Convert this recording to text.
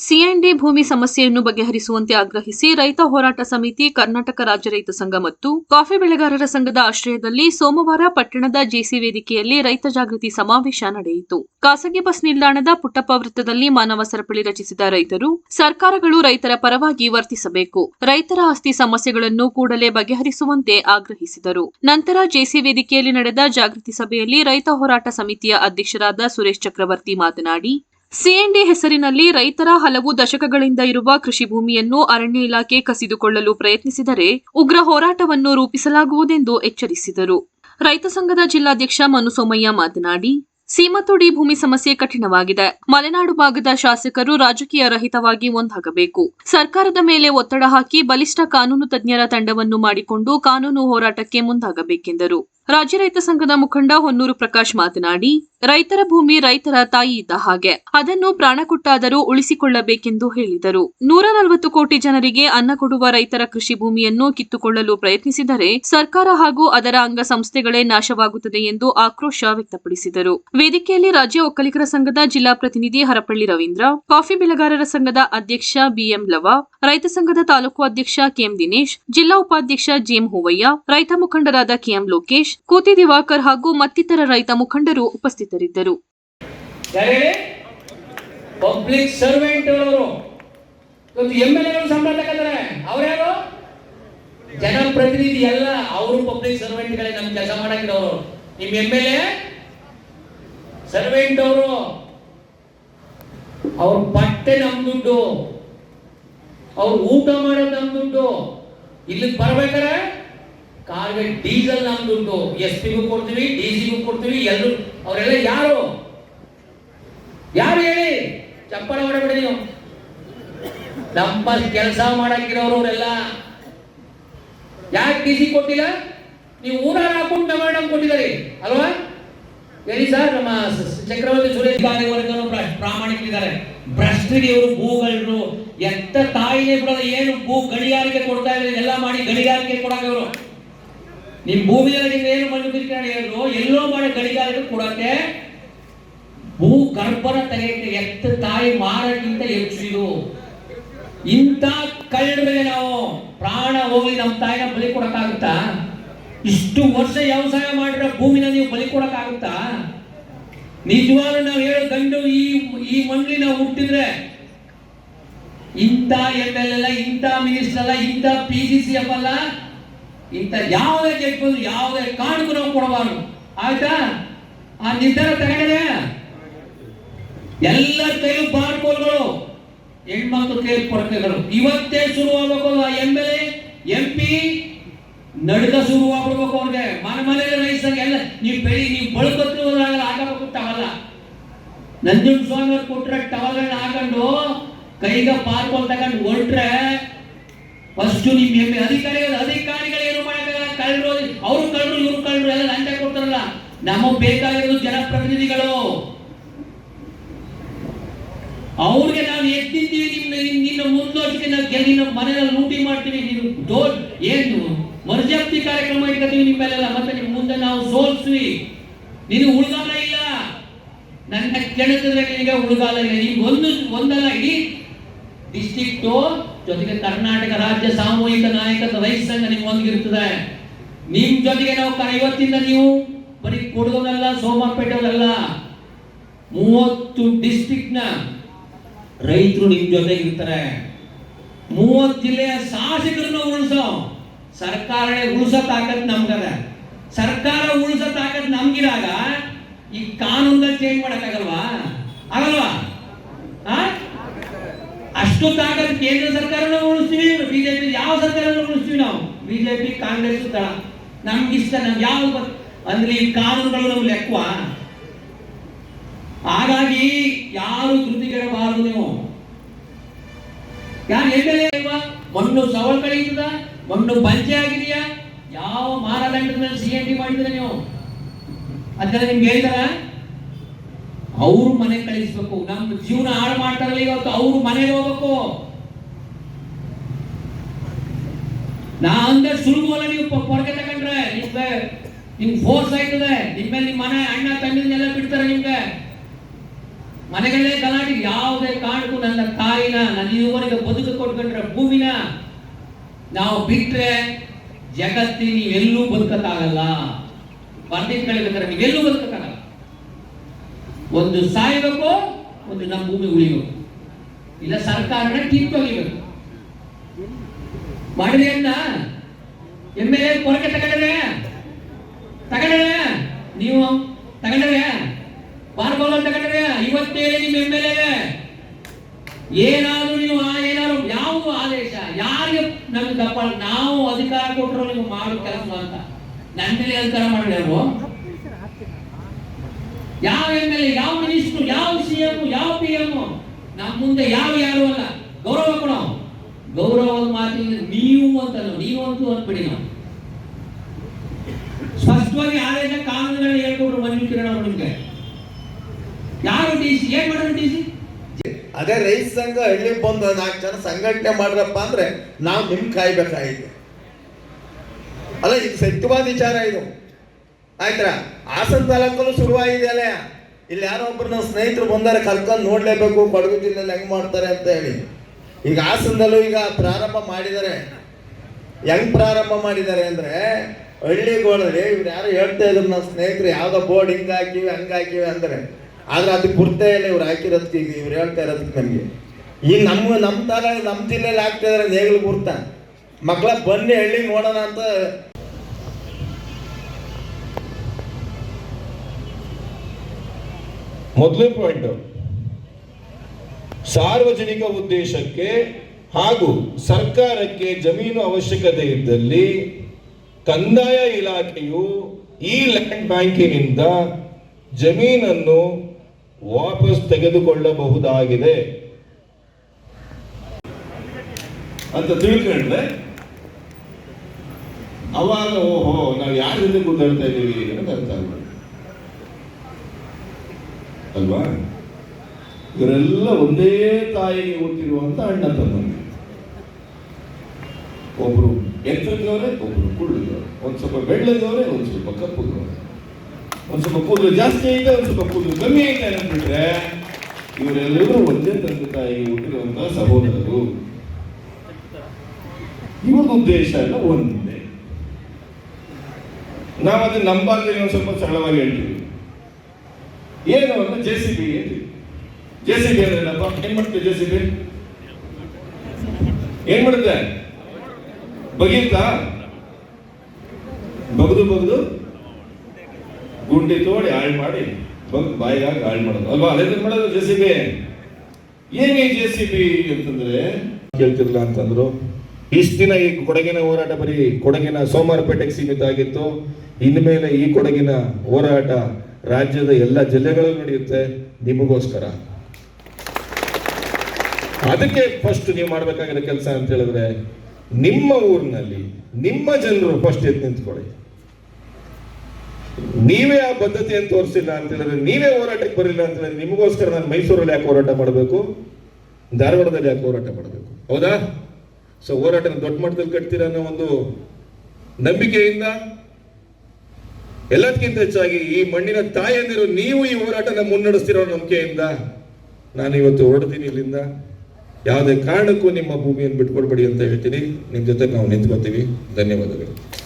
CMD ಭೂಮಿ ಸಮಸ್ಯೆಯನ್ನು ಬಗೆಹರಿಸುವಂತೆ ಆಗ್ರಹಿಸಿ ರೈತ ಹೋರಾಟ ಸಮಿತಿ, ಕರ್ನಾಟಕ ರಾಜ್ಯ ರೈತ ಸಂಘ ಮತ್ತು ಕಾಫಿ ಬೆಳೆಗಾರರ ಸಂಘದ ಆಶ್ರಯದಲ್ಲಿ ಸೋಮವಾರ ಪಟ್ಟಣದ ಜೆಸಿ ವೇದಿಕೆಯಲ್ಲಿ ರೈತ ಜಾಗೃತಿ ಸಮಾವೇಶ ನಡೆಯಿತು. ಖಾಸಗಿ ಬಸ್ ನಿಲ್ದಾಣದ ಪುಟ್ಟಪ್ಪ ವೃತ್ತದಲ್ಲಿ ಮಾನವ ಸರಪಳಿ ರಚಿಸಿದ ರೈತರು, ಸರ್ಕಾರಗಳು ರೈತರ ಪರವಾಗಿ ವರ್ತಿಸಬೇಕು. ರೈತರ ಆಸ್ತಿ ಸಮಸ್ಯೆಗಳನ್ನು ಕೂಡಲೇ ಬಗೆಹರಿಸುವಂತೆ ಆಗ್ರಹಿಸಿದರು. ನಂತರ ಜೆಸಿ ವೇದಿಕೆಯಲ್ಲಿ ನಡೆದ ಜಾಗೃತಿ ಸಭೆಯಲ್ಲಿ ರೈತ ಹೋರಾಟ ಸಮಿತಿಯ ಅಧ್ಯಕ್ಷರಾದ ಸುರೇಶ್ ಚಕ್ರವರ್ತಿ ಮಾತನಾಡಿ ಸಿಎಂಡಿ ಹೆಸರಿನಲ್ಲಿ ರೈತರ ಹಲವು ದಶಕಗಳಿಂದ ಇರುವ ಕೃಷಿ ಭೂಮಿಯನ್ನು ಅರಣ್ಯ ಇಲಾಖೆ ಕಸಿದುಕೊಳ್ಳಲು ಪ್ರಯತ್ನಿಸಿದರೆ ಉಗ್ರ ಹೋರಾಟವನ್ನು ರೂಪಿಸಲಾಗುವುದೆಂದು ಎಚ್ಚರಿಸಿದರು. ರೈತ ಸಂಘದ ಜಿಲ್ಲಾಧ್ಯಕ್ಷ ಮನುಸೋಮಯ್ಯ ಮಾತನಾಡಿ, ಸೀಮತುಡಿ ಭೂಮಿ ಸಮಸ್ಯೆ ಕಠಿಣವಾಗಿದೆ. ಮಲೆನಾಡು ಭಾಗದ ಶಾಸಕರು ರಾಜಕೀಯ ರಹಿತವಾಗಿ ಒಂದಾಗಬೇಕು. ಸರ್ಕಾರದ ಮೇಲೆ ಒತ್ತಡ ಹಾಕಿ ಬಲಿಷ್ಠ ಕಾನೂನು ತಜ್ಞರ ತಂಡವನ್ನು ಮಾಡಿಕೊಂಡು ಕಾನೂನು ಹೋರಾಟಕ್ಕೆ ಮುಂದಾಗಬೇಕೆಂದರು. ರಾಜ್ಯ ರೈತ ಸಂಘದ ಮುಖಂಡ ಹೊನ್ನೂರು ಪ್ರಕಾಶ್ ಮಾತನಾಡಿ, ರೈತರ ಭೂಮಿ ರೈತರ ತಾಯಿ ಇದ್ದ ಹಾಗೆ ಅದನ್ನು ಪ್ರಾಣ ಕೊಟ್ಟಾದರೂ ಉಳಿಸಿಕೊಳ್ಳಬೇಕೆಂದು ಹೇಳಿದರು. ನೂರ ನಲವತ್ತು ಕೋಟಿ ಜನರಿಗೆ ಅನ್ನ ಕೊಡುವ ರೈತರ ಕೃಷಿ ಭೂಮಿಯನ್ನು ಕಿತ್ತುಕೊಳ್ಳಲು ಪ್ರಯತ್ನಿಸಿದರೆ ಸರ್ಕಾರ ಹಾಗೂ ಅದರ ಅಂಗಸಂಸ್ಥೆಗಳೇ ನಾಶವಾಗುತ್ತದೆ ಎಂದು ಆಕ್ರೋಶ ವ್ಯಕ್ತಪಡಿಸಿದರು. ವೇದಿಕೆಯಲ್ಲಿ ರಾಜ್ಯ ಒಕ್ಕಲಿಗರ ಸಂಘದ ಜಿಲ್ಲಾ ಪ್ರತಿನಿಧಿ ಹರಪಳ್ಳಿ ರವೀಂದ್ರ, ಕಾಫಿ ಬೆಳೆಗಾರರ ಸಂಘದ ಅಧ್ಯಕ್ಷ ಬಿಎಂ ಲವ, ರೈತ ಸಂಘದ ತಾಲೂಕು ಅಧ್ಯಕ್ಷ ಕೆಎಂ ದಿನೇಶ್, ಜಿಲ್ಲಾ ಉಪಾಧ್ಯಕ್ಷ ಜಿಎಂ ಹೂವಯ್ಯ, ರೈತ ಮುಖಂಡರಾದ ಕೆಎಂ ಲೋಕೇಶ್ ಕೋತಿ ದಿವಾಕರ್ ಹಾಗೂ ಮತ್ತಿತರ ರೈತ ಮುಖಂಡರು ಉಪಸ್ಥಿತರಿದ್ದರು. ಪಬ್ಲಿಕ್ ಸರ್ವೆಂಟ್ ಎಲ್ ಎಗಳು ಸಂಬಳ ಜನಪ್ರತಿನಿಧಿ ಎಲ್ಲ ಅವರು ಪಬ್ಲಿಕ್ ಸರ್ವೆಂಟ್ಗಳೇ ನಮ್ ಕೆಲಸ ಮಾಡಕ್ಕಿರೋರು. ನಿಮ್ ಎಂ ಎಲ್ ಎ? ಸರ್ವೆಂಟ್ ಅವರು. ಅವ್ರ ಬಟ್ಟೆ ನಮ್ ದುಡ್ಡು. ಅವ್ರು ಊಟ ಮಾಡೋದು ನಮ್ ದುಡ್ಡು. ಇಲ್ಲಿಗೆ ಬರ್ಬೇಕಾರೆ? ಕಾರ್ಗೆ ಡೀಸೆಲ್ ನಮ್ ದುಡ್ಡು ಎಸ್ ಪಿಗೂ ಕೊಡ್ತೀವಿ, ಡಿ ಸಿಗೂ ಕೊಡ್ತೀವಿ, ಎಲ್ಲರೂ. ಅವರೆಲ್ಲ ಯಾರು? ಯಾರು ಹೇಳಿ? ಚಪ್ಪಳ ಹೊಡಬೇಡಿ ನೀವು. ನಮ್ಮ ಕೆಲಸ ಮಾಡಕ್ಕಿರೋರು ಅವರೆಲ್ಲ ಯಾಕೆ ಡಿ ಸಿ ಕೊಟ್ಟಿಲ್ಲ? ನೀವು ಊರಾರ ಹಾಕೊಂಡು ಮೇಡಮ್ ಕೊಟ್ಟಿದ್ದಾರೆ. ಅಲ್ವಾ? ಹೇಳಿ ಸರ್, ನಮ್ಮ ಚಕ್ರವರ್ತಿ ಸುರೇಶ್ ಬಾರಿವರೆಗೂ ಪ್ರಾಮಾಣಿಕರಿದ್ದಾರೆ. ಭ್ರಷ್ಟರಿಗೆ ಇವರು ಭೂಗಳರು ಎತ್ತ ತಾಯಿನೇ ಬಿಡೋದು ಏನು ಭೂ ಗಣಿಗಾರಿಕೆ ಕೊಡ್ತಾ ಇದ್ದಾರೆ, ಎಲ್ಲ ಮಾಡಿ ಗಣಿಗಾರಿಕೆ ಕೊಡಕ್ಕೆ ಇವರು. ನಿಮ್ ಭೂಮಿಯಲ್ಲಿ ನೀವು ಏನು ಮಣ್ಣು ಬಿರ್ಕೊಂಡು ಹೇಳಿದ್ರು? ಎಲ್ಲೋ ಮಾಡಿ ಗಣಿಗಾರಿಕೆ ಕೊಡಕ್ಕೆ ಭೂ ಗರ್ಭನ ತೆಗೆಯಕ್ಕೆ ಎತ್ತ ತಾಯಿ ಮಾರಕ್ಕಿಂತ ಹೆಚ್ಚು ಇದು ಇಂಥ ಮೇಲೆ ನಾವು. ಪ್ರಾಣ ಹೋಗಿ ನಮ್ಮ ತಾಯಿನ ಬಲಿ ಕೊಡಕ್ಕಾಗುತ್ತಾ? ಇಷ್ಟು ವರ್ಷ ವ್ಯವಸಾಯ ಮಾಡಿರೋ ಭೂಮಿನ ನೀವು ಬಲಿ ಕೊಡಕ್ಕಾಗುತ್ತಾ? ನಿಜವಾಗ್ಲೂ ನಾವು ಹೇಳೋ ಗಂಡು ಈ ಈ ಮಣ್ಣಿ ನಾವು ಹುಟ್ಟಿದ್ರೆ ಇಂಥ ಎಂ ಎಲ್ ಎಲ್ಲ ಇಂಥ ಮಿನಿಸ್ಟರ್ ಅಲ್ಲ ಇಂಥ ಪಿ ಸಿ ಸಿ ಎಫ್ ಅಲ್ಲ ಇಂಥ ಯಾವುದೇ ಗೆದ್ದು ಯಾವುದೇ ಕಾರಣಕ್ಕೂ ನಾವು ಕೊಡಬಾರ್ದು. ಆಯ್ತಾ? ಆ ನಿರ್ಧಾರ ತಗೊಂಡಿದೆ? ಎಲ್ಲ ಕೈಲು ಬಾರ್ಕೋಲ್ಗಳು, ಹೆಣ್ಮಕ್ಳು ಕೈ ಕೊರತೆಗಳು ಇವತ್ತೇ ಶುರುವಾಗಬೇಕು ಆ M L A M P ನಡೆದ ಶುರುವಾಗ್ಬಿಡ್ಬೇಕು ಅವ್ರಿಗೆ. ಮನೆ ಮನೆಯಲ್ಲಿ ರೈತ ಎಲ್ಲ ನೀವು ಬೆಳಿ ನೀವು ಬಳಕತ್ತು ಆಗಬೇಕು ಟವಲ್ಲ ನಂಜುನ್ ಸ್ವಾಮಿ ಅವ್ರು ಕೊಟ್ರೆ ಟವಲ್ಗಳನ್ನ ಹಾಕೊಂಡು ಕೈಗ ಪಾರ್ಕೋಲ್ ತಗೊಂಡು ಹೊರಟ್ರೆ ಫಸ್ಟ್ ನಿಮ್ ಎಂ ಎ ಅಧಿಕಾರಿಗಳು ಅವ್ರು ಕಳ್ಳರು ಇವ್ರು ಕಳ್ಳರು ಎಲ್ಲ ಲಂಚ ಕೊಡ್ತಾರಲ್ಲ. ನಮಗ್ ಬೇಕಾಗಿರೋದು ಜನಪ್ರತಿನಿಧಿಗಳು. ಅವ್ರಿಗೆ ನಾವು ಎತ್ತಿದ್ದೀವಿ ನಿಮ್ಮ ನಿನ್ನ- ಮುಂದೋಟಕ್ಕೆ ನಾವು ಗೆಲ್- ನಿನ್ನ ಮನೆಯಲ್ಲಿ ಲೂಟಿ ಮಾಡ್ತೀವಿ, ನೀನು ದೊಡ್ಡ ಏನು ಮರುಜಪ್ತಿ ಕಾರ್ಯಕ್ರಮ ಇಟ್ಕೊತೀವಿ ಮೇಲೆಲ್ಲ ಮತ್ತೆ ನಿಮ್ಮ ಮುಂದೆ ನಾವು ಸೋಲ್ಸ್ವಿ. ನೀನು ಉಳ್ಗಾಲ ಇಲ್ಲ. ನನ್ನ ಕೆಣಕಿದ್ರೆ ನಿನಗೆ ಉಳ್ಗಾಲ ಇಲ್ಲ. ನೀವು ಒಂದು, ಒಂದಲ್ಲ, ಇಡೀ ಡಿಸ್ಟಿಕ್ಟು ಜೊತೆಗೆ ಕರ್ನಾಟಕ ರಾಜ್ಯ ಸಾಮೂಹಿಕ ನಾಯಕತ್ವ ರೈತ ಸಂಘ ನಿಮ್ಗೆ ಒಂದಿರ್ತದೆ ನಿಮ್ ಜೊತೆಗೆ ನಾವು ಇವತ್ತಿಂದ ನೀವು ಬರೀ ಕೊಡಗೋದಲ್ಲ ಸೋಮಪೇಟೆಯವರಲ್ಲ ಮೂವತ್ತು ಡಿಸ್ಟಿಕ್ನ ರೈತರು ನಿಮ್ ಜೊತೆಗೆ ಇರ್ತಾರೆ. ಮೂವತ್ತು ಜಿಲ್ಲೆಯ ಶಾಸಕರನ್ನ ಉಳಿಸೋ. ಸರ್ಕಾರ ಉಳಿಸೋ ತಾಕತ್ ನಮ್ಗದ. ಸರ್ಕಾರ ಉಳಿಸೋ ತಾಕತ್ ನಮ್ಗಿರಾಗ ಈ ಕಾನೂನ ಚೇಂಜ್ ಮಾಡಕ್ಕಾಗಲ್ವಾ? ಆಗಲ್ವಾ? ಅಷ್ಟು ತಾಕತ್ ಕೇಂದ್ರ ಸರ್ಕಾರನ ಉಳಿಸ್ತೀವಿ, ಬಿಜೆಪಿ ಯಾವ ಸರ್ಕಾರನ ಉಳಿಸ್ತೀವಿ ನಾವು? ಬಿಜೆಪಿ, ಕಾಂಗ್ರೆಸ್ ದಳ ನಮ್ಗೆ ಇಷ್ಟ ನಮ್ಗೆ ಯಾವ ಅಂದ್ರೆ ಈ ಕಾನೂನುಗಳು ನಾವು ಲೆಕ್ಕವಾ? ಹಾಗಾಗಿ ಯಾರು ಧೃತಿಗೆಡಬಾರದು ನೀವು? ಯಾರು ಎಂ ಇಲ್ವಾ? ಮಣ್ಣು ಮಣ್ಣು ಸವಕಳಿತದ ಮಣ್ಣು ಪಂಚೆ ಆಗಿದೆಯಾ? ಯಾವ ಮಾನದಂಡದ ಮೇಲೆ ಸಿ ಎನ್ ಡಿ ಮಾಡಿದ್ರೆ ನೀವು? ಅದನ್ನ ನಿಮ್ಗೆ ಹೇಳ್ತಾರ ಅವ್ರು ಮನೆ ಕಳಿಸ್ಬೇಕು. ನಮ್ಮ ಜೀವನ ಹಾಳು ಮಾಡ್ತಾರಲ್ಲ, ಇವತ್ತು ಅವ್ರು ಮನೆಗೆ ಹೋಗ್ಬೇಕು. ನಾ ಅಂದ್ರೆ ಸುಲಭವಲ್ಲ ನೀವು ಪೊರಕೆ ತಗೊಂಡ್ರೆ. ನಿಮ್ಗೆ ನಿಮ್ ಫೋರ್ಸ್ ಆಯ್ತದೆ. ನಿಮ್ಮ ನಿಮ್ಮ ಮನೆ ಅಣ್ಣ ತಂಗಿನೆಲ್ಲ ಬಿಡ್ತಾರೆ ನಿಮ್ಗೆ. ಮನೆಗಳೇ ಗಲಾಟೆ. ಯಾವುದೇ ಕಾರಣಕ್ಕೂ ನನ್ನ ತಾಯಿನ, ನನ್ನ ಬದುಕು ಕೊಟ್ಕೊಂಡ್ರೆ ಭೂಮಿನ ನಾವು ಬಿಟ್ರೆ ಜಗತ್ತಿನ ಎಲ್ಲೂ ಬದುಕಕ್ಕಾಗಲ್ಲ. ಬರ್ದಿದ್ ಕಳಿಬೇಕಾದ್ರೆ ನೀವೆಲ್ಲೂ ಬದುಕಕ್ಕಾಗಲ್ಲ. ಒಂದು ಸಾಯ್ಬೇಕು, ಒಂದು ನಮ್ಮ ಭೂಮಿ ಉಳಿಬೇಕು. ಇಲ್ಲ ಸರ್ಕಾರನ ಕಿತ್ತೊಗಿಬೇಕು. ಮಾಡಿದೆ ಅಂತ ಎಂ ಎಲ್ ಎ ಕೊರಕೆ ತಗೊಂಡ್ರೆ ತಗೊಂಡ್ರೆ ನೀವು ತಗೊಂಡ್ರೆ ಬಾರ್ಗೋಲ ತಗೊಂಡ್ರೆ ಇವತ್ತೇ ನಿಮ್ಮ ಎಂ ಎಲ್ ಎ. ಏನಾದ್ರೂ ನೀವು ಏನಾದ್ರು ಯಾವ ಆದೇಶ, ಯಾರಿಗೆ ನಮ್ಗೆ ತಪ್ಪ ನಾವು ಅಧಿಕಾರ ಕೊಟ್ಟರು ನೀವು ಮಾಡೋ ಕೆಲಸ ಅಂತ. ನನ್ನ ಮೇಲೆ ಅಧಿಕಾರ ಮಾಡಿ ಯಾವ ಎಂ ಎಲ್ ಎ, ಯಾವ ಮಿನಿಸ್ಟ್ರು, ಯಾವ ಸಿ ಎಂ, ಯಾವ ಪಿ ಎಂ ನಮ್ಮ ಮುಂದೆ ಯಾವ ಯಾರು ಅಲ್ಲ. ಗೌರವ ಕೊಡೋ ಗೌರವದ ಮಾತಿನ ನೀವು ಅಂತ ನೀವು ಅಂತೂ ಅಂದ್ಬಿಡಿ ನಾವು. ಸ್ಪಷ್ಟವಾಗಿ ಆದೇಶ ಕಾನೂನುಗಳನ್ನ ಹೇಳ್ಕೊಟ್ರು ಮನ್ವಿ ಕಿರಣ ಅವ್ರು ನಿಮ್ಗೆ. ಯಾರು ಟಿ ಸಿ, ಏನ್ ಮಾಡಿದ್ರು ಟಿ ಸಿ? ಅದೇ ರೈತ ಸಂಘ ಹಳ್ಳಿ ಬಂದು ನಾಲ್ಕು ಜನ ಸಂಘಟನೆ ಮಾಡ್ರಪ್ಪ ಅಂದ್ರೆ ನಾವು ನಿಮ್ ಕಾಯ್ಬೇಕಾಗಿದೆ ಅಲ್ಲ, ಇದು ಸತ್ಯವಾದ ವಿಚಾರ ಇದು. ಆಯ್ತಾ ಹಾಸನ ತಾಲೂಕಲ್ಲೂ ಶುರುವಾಗಿದೆ ಅಲ್ಲ. ಇಲ್ಲಿ ಯಾರೋ ಒಬ್ರು ನಮ್ಮ ಸ್ನೇಹಿತರು ಬಂದಾರೆ ಕಲ್ಕೊಂಡು ನೋಡ್ಲೇಬೇಕು, ಕೊಡಗು ಜಿಲ್ಲೆಯಲ್ಲಿ ಹೆಂಗ್ ಮಾಡ್ತಾರೆ ಅಂತ ಹೇಳಿ. ಈಗ ಹಾಸನದಲ್ಲೂ ಈಗ ಪ್ರಾರಂಭ ಮಾಡಿದ್ದಾರೆ ಹೆಂಗ್ ಪ್ರಾರಂಭ ಮಾಡಿದ್ದಾರೆ ಅಂದ್ರೆ ಹಳ್ಳಿಗಳಲ್ಲಿ ಇವ್ರು ಯಾರು ಹೇಳ್ತಾ ಇದ್ರು ನಮ್ಮ ಸ್ನೇಹಿತರು ಯಾವ್ದೋ ಬೋರ್ಡ್ ಹಿಂಗ್ ಹಾಕಿವಿ, ಹಂಗೆ ಹಾಕಿವಿ ಅಂದ್ರೆ, ಆದ್ರೆ ಅದಕ್ಕೆ ಗುರ್ತೇ ಇಲ್ಲ ಇವ್ರು ಹಾಕಿರೋದಕ್ಕೆ ಈಗ ಇವ್ರು ಹೇಳ್ತಾ ಇರೋದಕ್ಕೆ ನಮಗೆ. ಈ ನಮ್ಮ ನಮ್ಮ ತರ ನಮ್ಮ ಜಿಲ್ಲೆಯಲ್ಲಿ ಆಗ್ತಾ ಇದ್ರೆ ನೇಗಿಲು ಗುರ್ತ. ಮಕ್ಕಳ ಬನ್ನಿ ಹಳ್ಳಿ ನೋಡೋಣ ಅಂತ. ಮೊದಲೇ ಪಾಯಿಂಟ್ ಸಾರ್ವಜನಿಕ ಉದ್ದೇಶಕ್ಕೆ ಹಾಗೂ ಸರ್ಕಾರಕ್ಕೆ ಜಮೀನು ಅವಶ್ಯಕತೆ ಇದ್ದಲ್ಲಿ ಕಂದಾಯ ಇಲಾಖೆಯು ಈ ಲ್ಯಾಂಡ್ ಬ್ಯಾಂಕಿನಿಂದ ಜಮೀನನ್ನು ವಾಪಸ್ ತೆಗೆದುಕೊಳ್ಳಬಹುದಾಗಿದೆ ಅಂತ ತಿಳ್ಕೊಂಡ್ರೆ, ಅವಾಗ ಓಹೋ, ನಾವು ಯಾರ ಜೊತೆ ಕೂತಾಡ್ತಾ ಇದ್ದೀವಿ ಅಂತ ಅರ್ಥ. ಅಲ್ವಾ ಇವರೆಲ್ಲ ಒಂದೇ ತಾಯಿಗೆ ಹುಟ್ಟಿರುವಂತ ಅಣ್ಣ ತಮ್ಮ ಒಬ್ರು ಎತ್ತರದವರೇ ಒಬ್ರು ಕುಳ್ಳದವ್ರೆ ಒಂದ್ ಸ್ವಲ್ಪ ಬೆಳ್ಳದವರೇ ಒಂದ್ ಸ್ವಲ್ಪ ಕಪ್ಪುದವ್ರೆ ಒಂದ್ ಸ್ವಲ್ಪ ಕೂದಲು ಜಾಸ್ತಿ ಐತೆ ಒಂದ್ ಸ್ವಲ್ಪ ಕೂದಲು ಕಮ್ಮಿ ಐತೆ ಅಂದ್ಬಿಟ್ರೆ ಇವರೆಲ್ಲರೂ ಒಂದೇ ತಂದೆ ತಾಯಿಗೆ ಹುಟ್ಟಿರುವಂತಹ ಸಹೋದರರು. ಇವರ ಉದ್ದೇಶ ಎಲ್ಲ ಒಂದೇ. ನಾವು ಅದನ್ನ ನಂಬಾಗ್ಲಿ ಒಂದು ಸ್ವಲ್ಪ ಸರಳವಾಗಿ ಹೇಳ್ತೀವಿ. ಏನು ಅಂದ್ರೆ J C B J C B ಏನಪ್ಪ ಏನ್ ಮಾಡುತ್ತೆ ಜೆ ಸಿ ಬಿ? ಏನ್ ಮಾಡುತ್ತೆ ಬಗೀತಾ ಬಗ್ದು ಬಗ್ದು ಗುಂಡಿ ತೋಡಿ ಹಾಳು ಮಾಡಿ ಬಗ್ ಬಾಯಿಗಾಗಿ ಹಾಳು ಮಾಡೋದು. ಅಲ್ವಾ? ಅದೇ ಮಾಡೋದು ಜೆ ಸಿ ಬಿ. ಏನೇ ಜೆ ಬಿ ಅಂತಂದ್ರೆ? ಕೇಳ್ತಿರ್ಲ ಅಂತಂದ್ರು. ಇಷ್ಟು ದಿನ ಈ ಕೊಡಗಿನ ಹೋರಾಟ ಬರೀ ಕೊಡಗಿನ ಸೋಮವಾರಪೇಟೆಗೆ ಸೀಮಿತ ಆಗಿತ್ತು. ಇನ್ಮೇಲೆ ಈ ಕೊಡಗಿನ ಹೋರಾಟ ರಾಜ್ಯದ ಎಲ್ಲ ಜಿಲ್ಲೆಗಳಲ್ಲೂ ನಡೆಯುತ್ತೆ. ನಿಮಗೋಸ್ಕರ. ಅದಕ್ಕೆ ಫಸ್ಟ್ ನೀವು ಮಾಡಬೇಕಾಗಿರೋ ಕೆಲಸ ಅಂತ ಹೇಳಿದ್ರೆ, ನಿಮ್ಮ ಊರಿನಲ್ಲಿ ನಿಮ್ಮ ಜನರು ಫಸ್ಟ್ ಎದ್ದು ನಿಂತ್ಕೊಳ್ಳಿ. ನೀವೇ ಆ ಬದ್ಧತೆಯನ್ನು ತೋರಿಸಿಲ್ಲ ಅಂತ ಹೇಳಿದ್ರೆ ನೀವೇ ಹೋರಾಟಕ್ಕೆ ಬರಲಿಲ್ಲ ಅಂತ ಹೇಳಿದ್ರೆ ನಿಮಗೋಸ್ಕರ ನಾನು ಮೈಸೂರಲ್ಲಿ ಯಾಕೆ ಹೋರಾಟ ಮಾಡಬೇಕು? ಧಾರವಾಡದಲ್ಲಿ ಯಾಕೆ ಹೋರಾಟ ಮಾಡಬೇಕು? ಹೌದಾ? ಸೊ ಹೋರಾಟನ ದೊಡ್ಡ ಮಟ್ಟದಲ್ಲಿ ಕಟ್ತೀರ ಅನ್ನೋ ಒಂದು ನಂಬಿಕೆಯಿಂದ ಎಲ್ಲದಕ್ಕಿಂತ ಹೆಚ್ಚಾಗಿ ಈ ಮಣ್ಣಿನ ತಾಯಂದಿರು ನೀವು ಈ ಹೋರಾಟನ ಮುನ್ನಡೆಸ್ತಿರೋ ನಂಬಿಕೆಯಿಂದ ನಾನು ಇವತ್ತು ಹೊರಡ್ತೀನಿ ಇಲ್ಲಿಂದ. ಯಾವುದೇ ಕಾರಣಕ್ಕೂ ನಿಮ್ಮ ಭೂಮಿಯನ್ನು ಬಿಟ್ಕೊಡ್ಬೇಡಿ ಅಂತ ಹೇಳ್ತೀನಿ. ನಿಮ್ಮ ಜೊತೆ ನಾವು ನಿಂತ್ಕೋತೀವಿ ಧನ್ಯವಾದಗಳು.